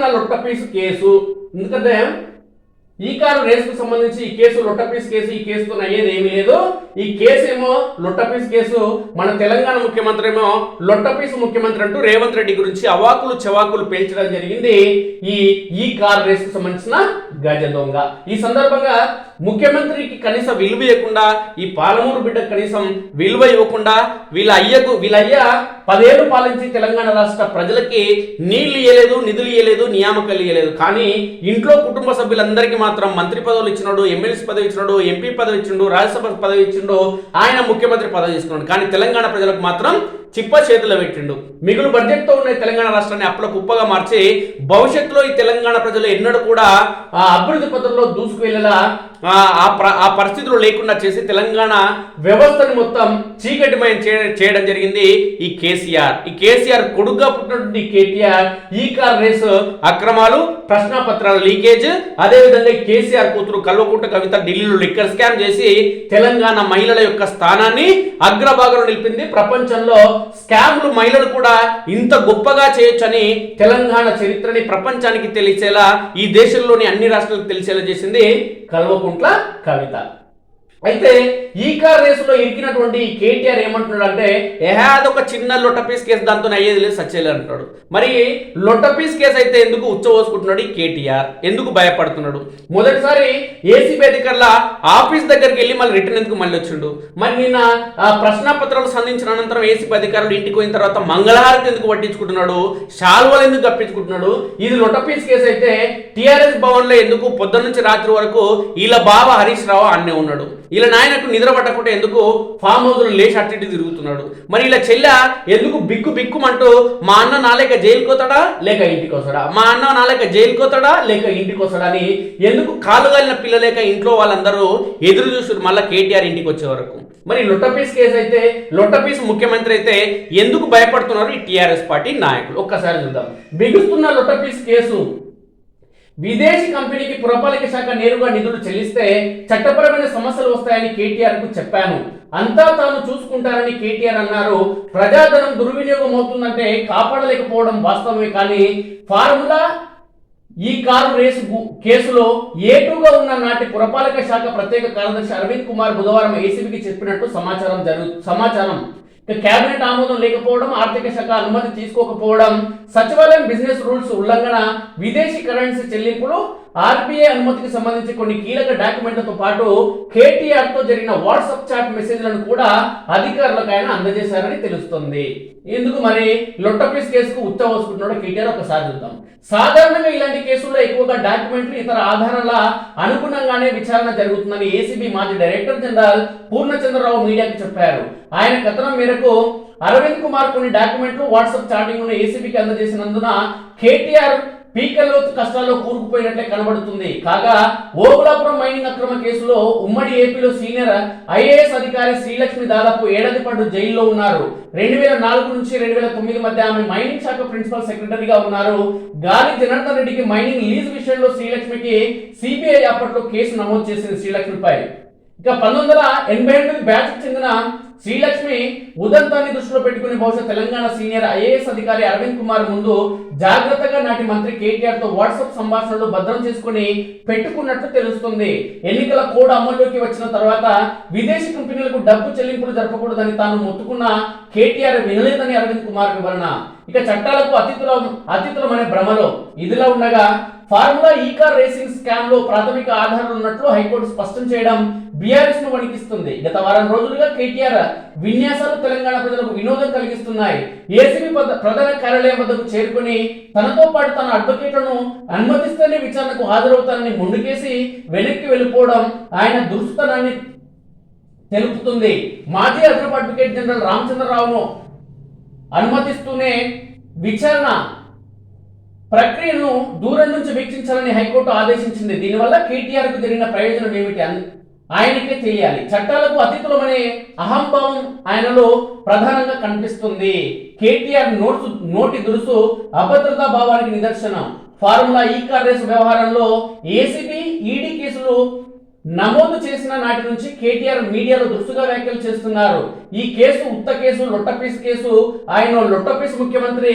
బిగుస్తున్న లొట్టపీసు case. ఎందుకంటే ఈ car రేసుకు సంబంధించి ఈ కేసు లొట్టపీస్ కేసు ఈ కేసుతో అయ్యేది ఏమీ లేదు. ఈ కేసు ఏమో లొట్టపీస్ కేసు మన తెలంగాణ ముఖ్యమంత్రి ఏమో లొట్టపీస్ ముఖ్యమంత్రి అంటూ రేవంత్ రెడ్డి గురించి అవాకులు చవాకులు పేల్చడం జరిగింది. ఈ ఈ కార్ రేసుకు సంబంధించిన గజ దొంగ. ఈ సందర్భంగా ముఖ్యమంత్రికి కనీస విలువ ఇవ్వకుండా ఈ పాలమూరు బిడ్డ కనీసం విలువ ఇవ్వకుండా వీళ్ళ అయ్యకు వీళ్ళ అయ్య పదేళ్ళు పాలించి తెలంగాణ రాష్ట్ర ప్రజలకి నీళ్ళు ఇవ్వలేదు నిధులు ఇవ్వలేదు నియామకాలు ఇవ్వలేదు కానీ ఇంట్లో కుటుంబ సభ్యులందరికీ మాత్రం మంత్రి పదవులు ఇచ్చినాడు ఎమ్మెల్సీ పదవి ఇచ్చినాడు ఎంపీ పదవి ఇచ్చిండు రాజ్యసభ పదవి ఇచ్చిండు ఆయన ముఖ్యమంత్రి పదవి తీసుకున్నాడు. కానీ తెలంగాణ ప్రజలకు మాత్రం చిప్ప చేతిలో పెట్టిండు. మిగులు బడ్జెట్తో ఉన్న తెలంగాణ రాష్ట్రాన్ని అప్పుల కుప్పగా మార్చి భవిష్యత్తులో ఈ తెలంగాణ ప్రజలు ఎన్నడూ కూడా ఆ అభివృద్ధి పథంలో దూసుకువెళ్ళేలా ఆ ఆ పరిస్థితులు లేకుండా చేసి తెలంగాణ వ్యవస్థను మొత్తం చీకటిమయం చేయడం జరిగింది ఈ కేసీఆర్. ఈ కేసీఆర్ కొడుగ్గా పుట్టినటువంటి కేటీఆర్ ఈ కార్ రేసు అక్రమాలు ప్రశ్నాపత్రాల లీకేజ్ అదేవిధంగా కేసీఆర్ కూతురు కల్వకుంట కవిత ఢిల్లీలో లిక్కర్ స్కామ్ చేసి తెలంగాణ మహిళల యొక్క స్థానాన్ని అగ్రభాగంలో నిలిపింది. ప్రపంచంలో స్కామ్లు మహిళలు కూడా ఇంత గొప్పగా చేయొచ్చని తెలంగాణ చరిత్రని ప్రపంచానికి తెలిసేలా ఈ దేశంలోని అన్ని రాష్ట్రాలకు తెలిసేలా చేసింది కల్వకుంట్ల కవిత. అయితే ఈ కార్ రేసులో ఇరికినటువంటి కేటీఆర్ ఏమంటున్నాడు అంటే ఏహా అదొక చిన్న లొట్టపీస్ కేసు దాంతో అయ్యేది లేదు సచ్చేది అంటున్నాడు. మరి లొట్టపీస్ కేసు అయితే ఎందుకు ఉచ్చవోసుకుంటున్నాడు ఈ కేటీఆర్? ఎందుకు భయపడుతున్నాడు? మొదటిసారి ఏసీబీ అధికారుల ఆఫీస్ దగ్గరికి వెళ్ళి మళ్ళీ రిటర్న్ ఎందుకు మళ్ళీ వచ్చిండు? మరి నిన్న ప్రశ్న ప్రశ్నాపత్రాలు సంధించిన అనంతరం ఏసీబీ అధికారులు ఇంటికి పోయిన తర్వాత మంగళహారతి ఎందుకు పట్టించుకుంటున్నాడు శాల్వలు ఎందుకు తప్పించుకుంటున్నాడు ఇది లొట్టపీస్ కేసు అయితే టిఆర్ఎస్ భవన్లో ఎందుకు పొద్దున్న నుంచి రాత్రి వరకు వీళ్ళ బావ హరీష్ రావు అన్నే ఉన్నాడు. ఇలా నాయనకు నిద్ర పట్టకుండా ఎందుకు ఫామ్ హౌస్లో లేచి అటు ఇటు తిరుగుతున్నాడు. మరి ఇలా చెల్ల ఎందుకు బిక్కు బిక్కుమంటూ మా అన్న నాలేక జైలుకోతాడా? లేక ఇంటికి వస్తాడా మా అన్న నాలేక జైలుకోతాడా? లేక ఇంటికి వస్తాడా అని ఎందుకు కాలుగాలిన పిల్లలేక ఇంట్లో వాళ్ళందరూ ఎదురు చూస్తారు మళ్ళీ కేటీఆర్ ఇంటికి వచ్చే వరకు. మరి లొట్టపీస్ కేసు అయితే లొట్టపీస్ ముఖ్యమంత్రి అయితే ఎందుకు భయపడుతున్నారు ఈ టీఆర్ఎస్ పార్టీ నాయకులు? ఒక్కసారి చూద్దాం. బిగుస్తున్న లొట్టపీస్ కేసు విదేశీ కంపెనీకి పురపాలిక శాఖ నేరుగా నిధులు చెల్లిస్తే చట్టపరమైన సమస్యలు వస్తాయని కేటీఆర్కు చెప్పాను. అంతా తాను చూసుకుంటారని కేటీఆర్ అన్నారు. ప్రజాధనం దుర్వినియోగం అవుతుందంటే కాపాడలేకపోవడం వాస్తవమే కానీ ఫార్ములా ఈ కారు రేసు కేసులో ఏటుగా ఉన్న నాటి పురపాలక శాఖ ప్రత్యేక కార్యదర్శి అరవింద్ కుమార్ బుధవారం ఏసీబీకి చెప్పినట్టు సమాచారం జరుగు సమాచారం. కేబినెట్ ఆమోదం లేకపోవడం ఆర్థిక శాఖ అనుమతి తీసుకోకపోవడం సచివాలయం బిజినెస్ రూల్స్ ఉల్లంఘన విదేశీ కరెన్సీ చెల్లింపులు ఆర్బీఐ అనుమతికి సంబంధించి కొన్ని కీలక డాక్యుమెంట్లతో పాటు కేటీఆర్తో జరిగిన వాట్సాప్ చాట్ మెసేజ్లను కూడా అధికారులకు ఆయన అందజేశారని తెలుస్తుంది. ఎందుకు మరి లొట్టపీస్ కేసుకు ఉత్తవసుకుంటున్నాడో కేటీఆర్ ఒకసారి చూద్దాం. సాధారణంగా ఇలాంటి కేసుల్లో ఎక్కువగా డాక్యుమెంట్లు ఇతర ఆధారాల అనుగుణంగానే విచారణ జరుగుతుందని ఏసీబీ మాజీ డైరెక్టర్ జనరల్ పూర్ణచంద్రరావు మీడియాకు చెప్పారు. ఆయన కథనం మేరకు అరవింద్ కుమార్ కొన్ని డాక్యుమెంట్లు వాట్సాప్ చాటింగ్ను ఏసీబీకి అందజేసినందున కేటీఆర్ పీకల్లో కష్టాల్లో కూరుకుపోయినట్లే కనబడుతుంది. కాగా ఓబులాపురం మైనింగ్ అక్రమ కేసులో ఉమ్మడి ఏపీలో సీనియర్ ఐఏఎస్ అధికారి శ్రీలక్ష్మి దాదాపు ఏడాది పాటు జైల్లో ఉన్నారు. రెండు వేల నాలుగు నుంచి రెండు వేల తొమ్మిది మధ్య ఆమె మైనింగ్ శాఖ ప్రిన్సిపల్ సెక్రటరీగా ఉన్నారు. గాలి జనార్దన్ రెడ్డికి మైనింగ్ లీజ్ విషయంలో శ్రీలక్ష్మికి సిబిఐ అప్పట్లో కేసు నమోదు చేసింది శ్రీలక్ష్మిపై. ఇక పంతొమ్మిది వందల ఎనభై ఎనిమిది బ్యాచ్ చెందిన శ్రీలక్ష్మి ఉదంతాన్ని దృష్టిలో పెట్టుకుని బహుశా తెలంగాణ సీనియర్ ఐఏఎస్ అధికారి అరవింద్ కుమార్ ముందు జాగ్రత్త నాటి మంత్రి కేటీఆర్తో వాట్సాప్ సంభాషణలు భద్రం చేసుకుని పెట్టుకున్నట్లు తెలుస్తుంది. ఎన్నికల కోడ్ అమల్లోకి వచ్చిన తర్వాత విదేశీ కంపెనీలకు డబ్బు చెల్లింపులు జరపకూడదని తాను మొత్తుకున్న కేటీఆర్ వినలేదని అరవింద్ కుమార్ వివరణ. ఇక చట్టాలకు అతిథుల అతిథులమనే భ్రమలో. ఇదిలా ఉండగా ఫార్ములా ఈ కార్ రేసింగ్ స్కామ్లో ప్రాథమిక ఆధారాలు ఉన్నట్లు హైకోర్టు స్పష్టం చేయడం బీఆర్ఎస్ను వణికిస్తుంది. గత వారం రోజులుగా కేటీఆర్ విన్యాసాలు తెలంగాణ ప్రజలకు వినోదం కలిగిస్తున్నాయి. ఏసీబీ ప్రధాన కార్యాలయం వద్దకు చేరుకుని తనతో పాటు తన అడ్వకేట్లను అనుమతిస్తేనే విచారణకు హాజరవుతానని ముందుకేసి వెనక్కి వెళ్ళిపోవడం ఆయన దురుస్తనాన్ని తెలుపుతుంది. మాజీ అదనపు అడ్వకేట్ జనరల్ రామచంద్రరావును అనుమతిస్తూనే విచారణ ప్రక్రియను దూరం నుంచి వీక్షించాలని హైకోర్టు ఆదేశించింది. దీనివల్ల కేటీఆర్కు జరిగిన ప్రయోజనం ఏమిటి? అని ఆయనకే తెలియాలి. చట్టాలకు అతీతులమనే అహంభావం ఆయనలో ప్రధానంగా కనిపిస్తుంది. కేటీఆర్ నోట్సు నోటి దురుసు అభద్రతా భావానికి నిదర్శనం. ఫార్ములా ఈ కార్ రేసు వ్యవహారంలో ఏసీబీ ఈడీ కేసులు నమోదు చేసిన నాటి నుంచి కేటీఆర్ మీడియాలో దురుసుగా వ్యాఖ్యలు చేస్తున్నారు. ఈ కేసు ఉత్త కేసు లొట్టపీస్ కేసు ఆయన లొట్టపీస్ ముఖ్యమంత్రి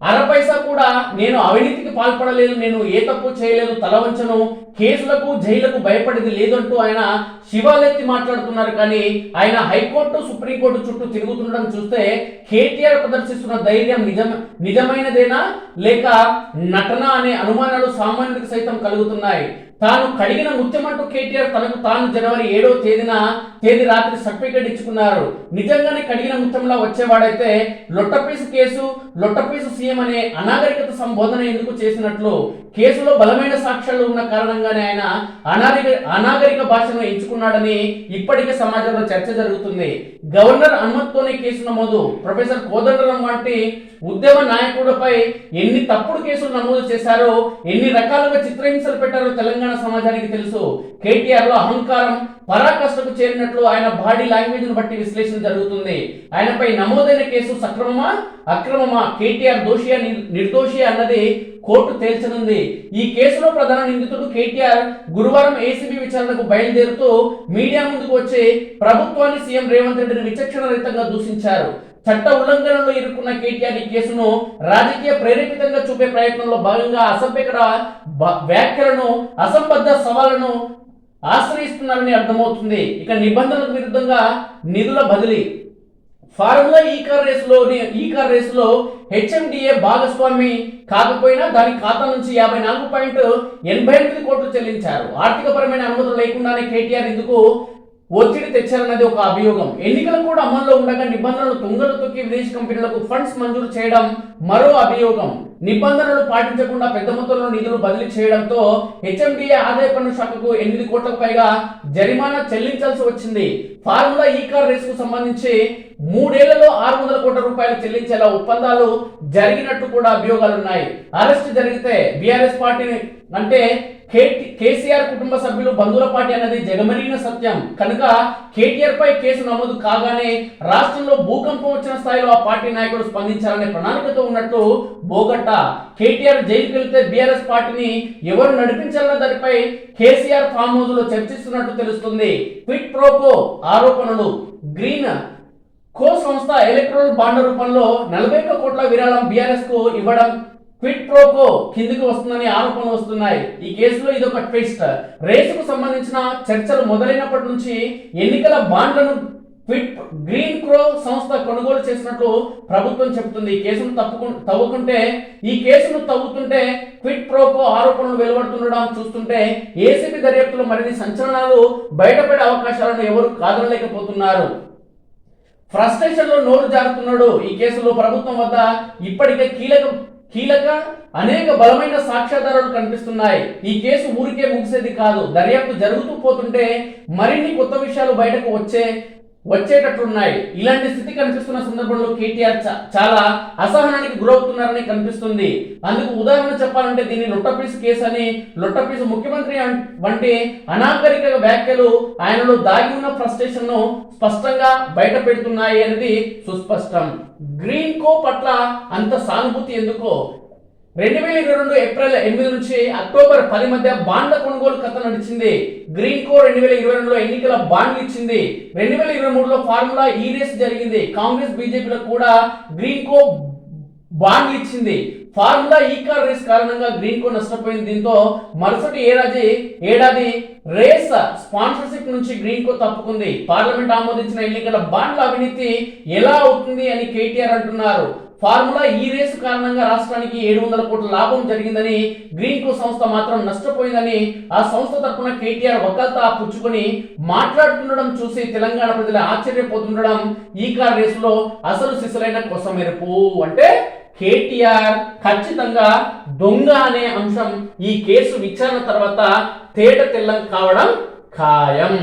అరపైసా కూడా నేను అవినీతికి పాల్పడలేదు నేను ఏ తప్పు చేయలేదు తల వంచను కేసులకు జైలుకు భయపడేది లేదంటూ ఆయన శివాలెత్తి మాట్లాడుతున్నారు. కానీ ఆయన హైకోర్టు సుప్రీంకోర్టు చుట్టూ తిరుగుతుండడం చూస్తే కేటీఆర్ ప్రదర్శిస్తున్న ధైర్యం నిజం నిజమైనదేనా? లేక నటన అనే అనుమానాలు సామాన్యుడికి సైతం కలుగుతున్నాయి. తాను కడిగిన ముత్యమంటూ కేటీఆర్ తనకు తాను జనవరి ఏడో తేదీన తేదీ రాత్రి సర్టిఫికేట్ ఇచ్చుకున్నారు. నిజంగానే కడిగిన ముత్యంలా వచ్చేవాడైతే లొట్టపీసు కేసు లొట్టపీసు సీఎం అనే అనాగరికత సంబోధన ఎందుకు చేసినట్లు కేసులో బలమైన సాక్ష్యాలు ఉన్న కారణంగానే ఆయన అనాగరిక అనాగరిక భాషను ఎంచుకున్నాడని ఇప్పటికే సమాజంలో చర్చ జరుగుతుంది. గవర్నర్ అనుమతితోనే కేసు నమోదు ప్రొఫెసర్ కోదండరాం వంటి ఉద్యమ నాయకుడిపై ఎన్ని తప్పుడు కేసులు నమోదు చేశారో ఎన్ని రకాలుగా చిత్రహింసలు పెట్టారో తెలంగాణ సమాజానికి తెలుసు కేటీఆర్లో అహంకారం పరాకష్టకు చేరినట్లు ఆయన బాడీ లాంగ్వేజ్ను బట్టి విశ్లేషణ జరుగుతుంది. ఆయనపై నమోదైన కేసు సక్రమమా అక్రమమా? కేటీఆర్ దోషియా నిర్దోషి అన్నది కోర్టు తేల్చనుంది. ఈ కేసులో ప్రధాన నిందితుడు కేటీఆర్ గురువారం ఏసీబీ విచారణకు బయలుదేరుతూ మీడియా ముందుకు వచ్చి ప్రభుత్వాన్ని సీఎం రేవంత్ రెడ్డిని విచక్షణ రహితంగా దూషించారు. చట్ట ఉల్లంఘనలో ఇరుక్కున్న కేటీఆర్ ఈ కేసును రాజకీయ ప్రేరేపితంగా చూపే ప్రయత్నంలో భాగంగా అసభ్యకర బ- వ్యాఖ్యలను అసంబద్ధ సవాళ్ళను ఆశ్రయిస్తున్నారని అర్థమవుతుంది. ఇక నిబంధనలకు విరుద్ధంగా నిధుల బదిలీ. ఫార్ములా ఈ కార్ రేసులోని ఈ కార్ రేసులో హెచ్ఎండిఏ భాగస్వామి కాకపోయినా దాని ఖాతా నుంచి యాభై నాలుగు పాయింట్ ఎనభై ఎనిమిది కోట్లు చెల్లించారు. ఆర్థికపరమైన అనుమతులు లేకుండానే కేటీఆర్ ఇందుకు ఒత్తిడి తెచ్చారన్నది ఒక అభియోగం. ఎన్నికలు కూడా అమల్లో ఉండగా నిబంధనలు తుంగలు తొక్కి విదేశీ కంపెనీలకు ఫండ్స్ మంజూరు చేయడం మరో అభియోగం. నిబంధనలు పాటించకుండా పెద్ద మొత్తంలో నిధులు బదిలీ చేయడంతో హెచ్ఎండిఏ ఆదాయ పన్ను శాఖకు ఎనిమిది కోట్లకు పైగా జరిమానా చెల్లించాల్సి వచ్చింది. ఫార్ములా ఈ కార్ రేసుకు సంబంధించి మూడేళ్ళలో ఆరు వందల కోట్ల రూపాయలు చెల్లించేలా ఒప్పందాలు జరిగినట్టు కూడా అభియోగాలు ఉన్నాయి అరెస్ట్ జరిగితే బీఆర్ఎస్ పార్టీని అంటే కేసీఆర్ కుటుంబ సభ్యులు బంధువుల పార్టీ అన్నది జగమరిగిన సత్యం. కనుక కేటీఆర్ పై కేసు నమోదు కాగానే రాష్ట్రంలో భూకంపం వచ్చిన స్థాయిలో ఆ పార్టీ నాయకులు స్పందించాలనే ప్రణాళికతో ఉన్నట్టు బోగట్ట. కేటీఆర్ జైలుకి వెళ్తే బీఆర్ఎస్ పార్టీని ఎవరు నడిపించాలన్న దానిపై కేసీఆర్ ఫామ్ హౌస్లో చర్చిస్తున్నట్టు తెలుస్తుంది. క్విట్ ప్రోకో ఆరోపణలు. గ్రీన్ కో సంస్థ ఎలక్ట్రల్ బాండ్ రూపంలో నలభై ఒక్క కోట్ల విరాళం బీఆర్ఎస్కు ఇవ్వడం క్విట్ ప్రోకో కిందికి వస్తుందని ఆరోపణలు వస్తున్నాయి. ఈ కేసులో ఇది ఒక ట్విస్ట్ రేసుకు సంబంధించిన చర్చలు మొదలైనప్పటి నుంచి ఎన్నికల బాండ్లను క్విట్ గ్రీన్ క్రో సంస్థ కొనుగోలు చేసినట్లు ప్రభుత్వం చెబుతుంది. ఈ కేసును తప్పుకు తవ్వుకుంటే ఈ కేసును తవ్వుతుంటే క్విట్ ప్రోకో ఆరోపణలు వెలువడుతుండడం చూస్తుంటే ఏసీబీ దర్యాప్తులో మరిన్ని సంచలనాలు బయటపడే అవకాశాలను ఎవరు కాదనలేకపోతున్నారు. ఫ్రస్ట్రేషన్లో నోరు జారుతున్నాడు. ఈ కేసులో ప్రభుత్వం వద్ద ఇప్పటికే కీలక కీలక అనేక బలమైన సాక్ష్యాధారాలు కనిపిస్తున్నాయి. ఈ కేసు ఊరికే ముగిసేది కాదు. దర్యాప్తు జరుగుతూ పోతుంటే మరిన్ని కొత్త విషయాలు బయటకు వచ్చే వచ్చేటట్లున్నాయి. ఇలాంటి స్థితి కనిపిస్తున్న సందర్భంలో కేటీఆర్ చాలా అసహనానికి గురవుతున్నారని కనిపిస్తుంది. అందుకు ఉదాహరణ చెప్పాలంటే దీన్ని లొట్టపీసు కేసు అని లొట్టపీసు ముఖ్యమంత్రి వంటి అనాగరిక వ్యాఖ్యలు ఆయనలో దాగి ఉన్న ఫ్రస్ట్రేషన్ను స్పష్టంగా బయట పెడుతున్నాయి అనేది సుస్పష్టం. గ్రీన్ కో పట్ల అంత సానుభూతి ఎందుకో రెండు వేల ఇరవై రెండు ఏప్రిల్ ఎనిమిది నుంచి అక్టోబర్ పది మధ్య బాండ్ల కొనుగోలు కథ నడిచింది. గ్రీన్ కో రెండు వేల ఇరవై రెండులో ఎన్నికల బాండ్లు ఇచ్చింది. రెండు వేల ఇరవై మూడులో ఫార్ములా e ఈ రేస్ జరిగింది. కాంగ్రెస్ బీజేపీలో కూడా గ్రీన్ కో బాండ్లు ఇచ్చింది. ఫార్ములా ఈ కార్ రేస్ కారణంగా గ్రీన్ కో నష్టపోయింది. దీంతో మరుసటి ఏడాది ఏడాది రేస్ స్పాన్సర్షిప్ నుంచి గ్రీన్ కో తప్పుకుంది. పార్లమెంట్ ఆమోదించిన ఎన్నికల బాండ్ల అవినీతి ఎలా అవుతుంది అని కేటీఆర్ అంటున్నారు. ఫార్ములా ఈ రేసు కారణంగా రాష్ట్రానికి ఏడు వందల కోట్ల లాభం జరిగిందని గ్రీన్ క్రూ సంస్థ మాత్రం నష్టపోయిందని ఆ సంస్థ తరపున కేటీఆర్ వకల్తా పుచ్చుకొని మాట్లాడుతుండడం చూసి తెలంగాణ ప్రజలు ఆశ్చర్యపోతుండడం ఈ కార్ రేసులో అసలు సిసలైన కొసమెరుపు అంటే కేటీఆర్ ఖచ్చితంగా దొంగ అనే అంశం ఈ కేసు విచారణ తర్వాత తేట తెల్లం కావడం ఖాయం.